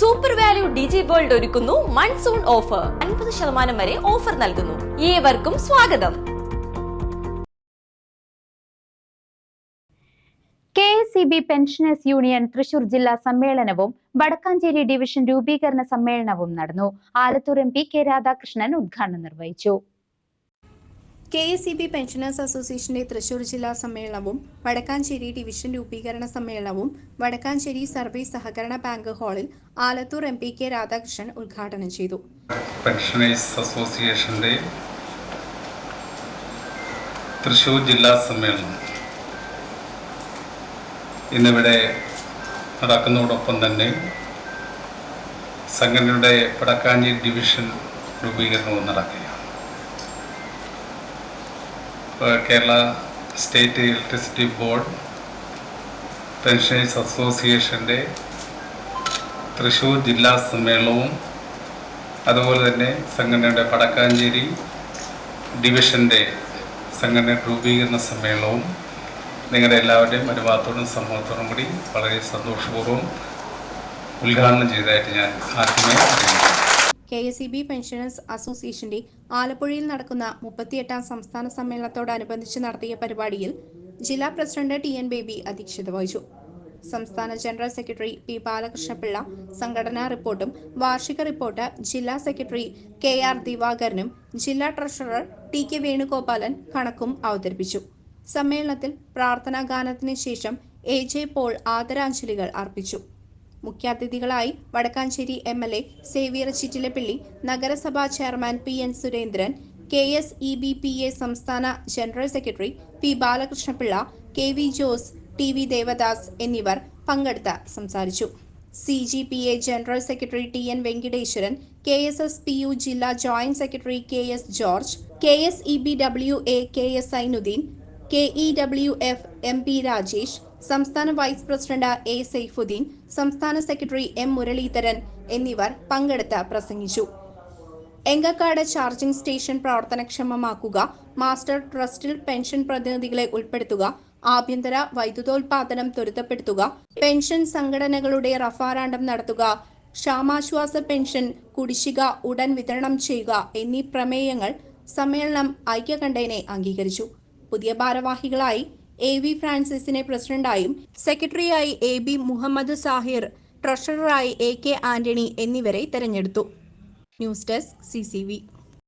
Super value Digi world ഒരുക്കുന്നു monsoon offer അൻപത് ശതമാനം വരെ ഓഫർ നൽകുന്നു. ഏവർക്കും സ്വാഗതം. K S E B pensioners union Thrissur ജില്ലാ സമ്മേളനവും വടക്കാഞ്ചേരി ഡിവിഷൻ രൂപീകരണ സമ്മേളനവും നടന്നു. Alathur M P K Radhakrishnan ഉദ്ഘാടനം നിർവഹിച്ചു. K S E B pensioners അസോസിയേഷന്റെ തൃശൂർ ജില്ലാ സമ്മേളനവും വടക്കാഞ്ചേരി ഡിവിഷൻ രൂപീകരണ സമ്മേളനവും വടക്കാഞ്ചേരി സർവീസ് സഹകരണ ബാങ്ക് ഹാളിൽ Alathur M P K Radhakrishnan ഉദ്ഘാടനം ചെയ്തു. പെൻഷനേഴ്സ് അസോസിയേഷന്റെ തൃശ്ശൂർ ജില്ലാ സമ്മേളനം. ഇന്നിവിടെ നടക്കുന്നതോടൊപ്പം തന്നെ സംഘടനയുടെ വടക്കാഞ്ചേരി ഡിവിഷൻ രൂപീകരണവും നടക്കുകയാണ്. Kerala state electricity board pensioners അസോസിയേഷന്റെ തൃശ്ശൂർ ജില്ലാ സമ്മേളനവും അതുപോലെ തന്നെ സംഘടനയുടെ പടക്കാഞ്ചേരി ഡിവിഷന്റെ സംഘടന രൂപീകരണ സമ്മേളനവും നിങ്ങളുടെ എല്ലാവരുടെയും അനുവാദത്തോടും സമ്മതത്തോടും കൂടി വളരെ സന്തോഷപൂർവം ഉദ്ഘാടനം ചെയ്തതായിട്ട് ഞാൻ ആദ്യമേ അറിയിക്കുന്നു K S E B pensioners അസോസിയേഷന്റെ ആലപ്പുഴയിൽ നടക്കുന്ന മുപ്പത്തിയെട്ടാം സംസ്ഥാന സമ്മേളനത്തോടനുബന്ധിച്ച് നടത്തിയ പരിപാടിയിൽ ജില്ലാ പ്രസിഡന്റ് ടി എൻ ബേബി അധ്യക്ഷത വഹിച്ചു. സംസ്ഥാന ജനറൽ സെക്രട്ടറി പി ബാലകൃഷ്ണപിള്ള സംഘടനാ റിപ്പോർട്ടും വാർഷിക റിപ്പോർട്ട് ജില്ലാ സെക്രട്ടറി കെ ആർ ദിവാകരനും ജില്ലാ ട്രഷറർ ടി കെ വേണുഗോപാലൻ കണക്കും അവതരിപ്പിച്ചു. സമ്മേളനത്തിൽ പ്രാർത്ഥനാ ഗാനത്തിന് ശേഷം എ ജെ പോൾ ആദരാഞ്ജലികൾ അർപ്പിച്ചു. മുഖ്യാതിഥികളായി Vadakkanchery M L A Xavier Chittilappally നഗരസഭാ chairman P N Surendran K S E B P A സംസ്ഥാന general secretary P Balakrishnapillai K V Jose T V Devadas എന്നിവർ പങ്കെടുത്ത് സംസാരിച്ചു. C G P A general secretary T N Venkiteswaran K S S P U ജില്ലാ joint secretary K S George K S E B W A K S Sainudeen K E W F M P Rajesh സംസ്ഥാന vice president A Saifuddin സംസ്ഥാന secretary M Muraleedharan എന്നിവർ പങ്കെടുത്ത് പ്രസംഗിച്ചു. Engakkad charging station പ്രവർത്തനക്ഷമമാക്കുക master ട്രസ്റ്റിൽ pension പ്രതിനിധികളെ ഉൾപ്പെടുത്തുക ആഭ്യന്തര വൈദ്യുതോൽപാദനം ത്വരിതപ്പെടുത്തുക പെൻഷൻ സംഘടനകളുടെ റഫാരാണ്ടം നടത്തുക ക്ഷാമാശ്വാസ പെൻഷൻ കുടിശ്ശിക ഉടൻ വിതരണം ചെയ്യുക എന്നീ പ്രമേയങ്ങൾ സമ്മേളനം ഐക്യകണ്ഠേനെ അംഗീകരിച്ചു. പുതിയ ഭാരവാഹികളായി എ വി ഫ്രാൻസിസിനെ പ്രസിഡന്റായും സെക്രട്ടറിയായി എ ബി മുഹമ്മദ് സാഹിർ ട്രഷററായി എ കെ ആന്റണി എന്നിവരെ തെരഞ്ഞെടുത്തു. News desk C